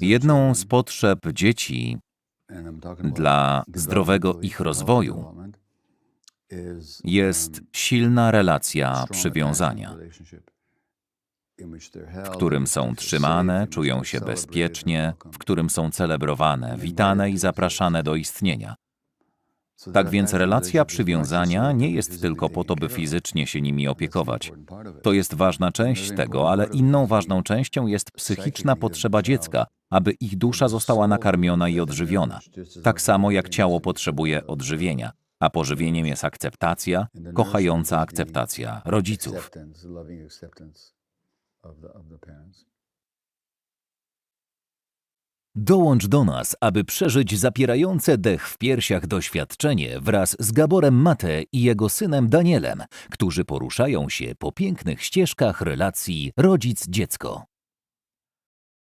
Jedną z potrzeb dzieci dla zdrowego ich rozwoju jest silna relacja przywiązania, w którym są trzymane, czują się bezpiecznie, w którym są celebrowane, witane i zapraszane do istnienia. Tak więc relacja przywiązania nie jest tylko po to, by fizycznie się nimi opiekować. To jest ważna część tego, ale inną ważną częścią jest psychiczna potrzeba dziecka, aby ich dusza została nakarmiona i odżywiona. Tak samo jak ciało potrzebuje odżywienia, a pożywieniem jest akceptacja, kochająca akceptacja rodziców. Dołącz do nas, aby przeżyć zapierające dech w piersiach doświadczenie wraz z Gaborem Mate i jego synem Danielem, którzy poruszają się po pięknych ścieżkach relacji rodzic-dziecko.